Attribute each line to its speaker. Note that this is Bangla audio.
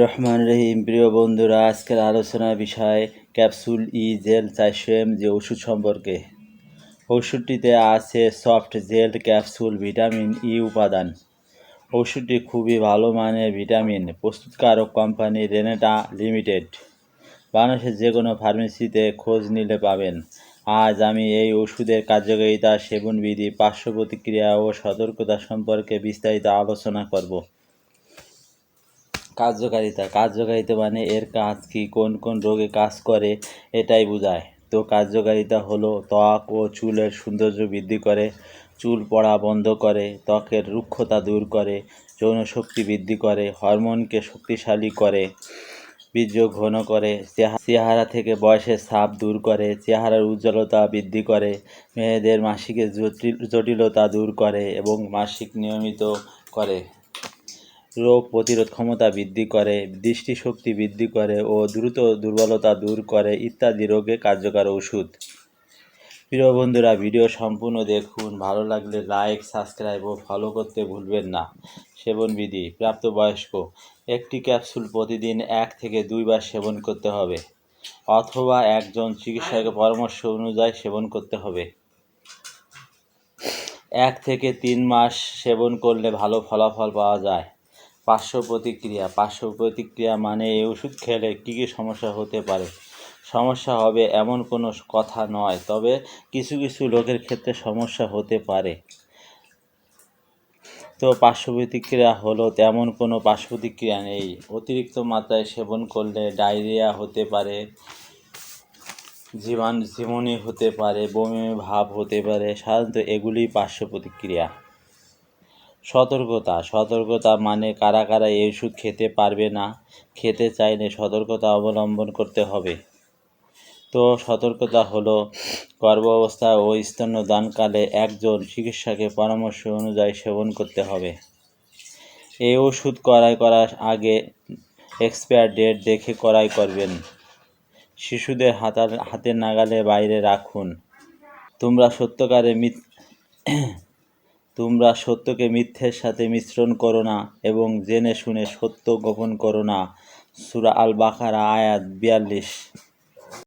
Speaker 1: রহমান রহিম প্রিয় বন্ধুরা, আজকের আলোচনার বিষয় ক্যাপসুল ই জেল চারশো এম যে ওষুধ সম্পর্কে। ওষুধটিতে আছে soft gel capsule, vitamin E উপাদান। ওষুধটি খুবই ভালো মানের ভিটামিন, প্রস্তুতকারক কোম্পানি রেনেটা লিমিটেড। বাংলাদেশের যে কোনো ফার্মেসিতে খোঁজ নিলে পাবেন। আজ আমি এই ওষুধের কার্যকারিতা, সেবনবিধি, পার্শ্ব প্রতিক্রিয়া ও সতর্কতা সম্পর্কে বিস্তারিত আলোচনা করব। কার্যকারিতা কার্যকারিতা মানে এর কাজ কি, কোন কোন রোগে কাজ করে, এটাই বোঝায়। তো কার্যকারিতা হলো ত্বক ও চুলের সৌন্দর্য বৃদ্ধি করে, চুল পড়া বন্ধ করে, ত্বকের রুক্ষতা দূর করে, যৌন শক্তি বৃদ্ধি করে, হরমোনকে শক্তিশালী করে, বীর্য ঘন করে চেহা- চেহারা থেকে বয়সের ছাপ দূর করে, চেহারার উজ্জ্বলতা বৃদ্ধি করে, মেয়েদের মাসিকের জটিল, জটিলতা দূর করে এবং মাসিক নিয়মিত করে। রোগ প্রতিরোধ ক্ষমতা বৃদ্ধি করে, দৃষ্টিশক্তি বৃদ্ধি করে ও দ্রুত দুর্বলতা দূর করে ইত্যাদি রোগে কার্যকর ওষুধ। প্রিয় বন্ধুরা, ভিডিও সম্পূর্ণ দেখুন। ভালো লাগলে লাইক সাবস্ক্রাইব ও ফলো করতে ভুলবেন না। সেবন সেবনবিধি প্রাপ্তবয়স্ক, একটি ক্যাপসুল প্রতিদিন এক থেকে দুইবার সেবন করতে হবে অথবা একজন চিকিৎসকের পরামর্শ অনুযায়ী সেবন করতে হবে। এক থেকে তিন মাস সেবন করলে ভালো ফলাফল পাওয়া যায়। পার্শ্ব প্রতিক্রিয়া পার্শ্ব প্রতিক্রিয়া মানে এই ওষুধ খেলে কী কী সমস্যা হতে পারে? সমস্যা হবে এমন কোনো কথা নয়, তবে কিছু কিছু লোকের ক্ষেত্রে সমস্যা হতে পারে। তো পার্শ্ব প্রতিক্রিয়া হলো তেমন কোনো পার্শ্ব প্রতিক্রিয়া নেই। অতিরিক্ত মাত্রায় সেবন করলে ডায়রিয়া হতে পারে জীবাণ জীবনী হতে পারে, বমি, ভাব হতে পারে, সাধারণত এগুলি পার্শ্ব প্রতিক্রিয়া সতর্কতা। সতর্কতা মানে কারা কারা এই ওষুধ খেতে পারবে না, খেতে চাইলে সতর্কতা অবলম্বন করতে হবে। তো সতর্কতা হলো গর্ভাবস্থা ও স্তন্যদানকালে একজন চিকিৎসকের পরামর্শ অনুযায়ী সেবন করতে হবে। এই ওষুধ ক্রয় করার আগে এক্সপায়ার ডেট দেখে ক্রয় করবেন। শিশুদের হাতার, হাতের নাগালে বাইরে রাখুন। তোমরা সত্যকারে তোমরা সত্যকে মিথ্যের সাথে মিশ্রণ করো না এবং জেনে শুনে সত্য গোপন করো না। সুরা আল বাকারা আয়াত বিয়াল্লিশ।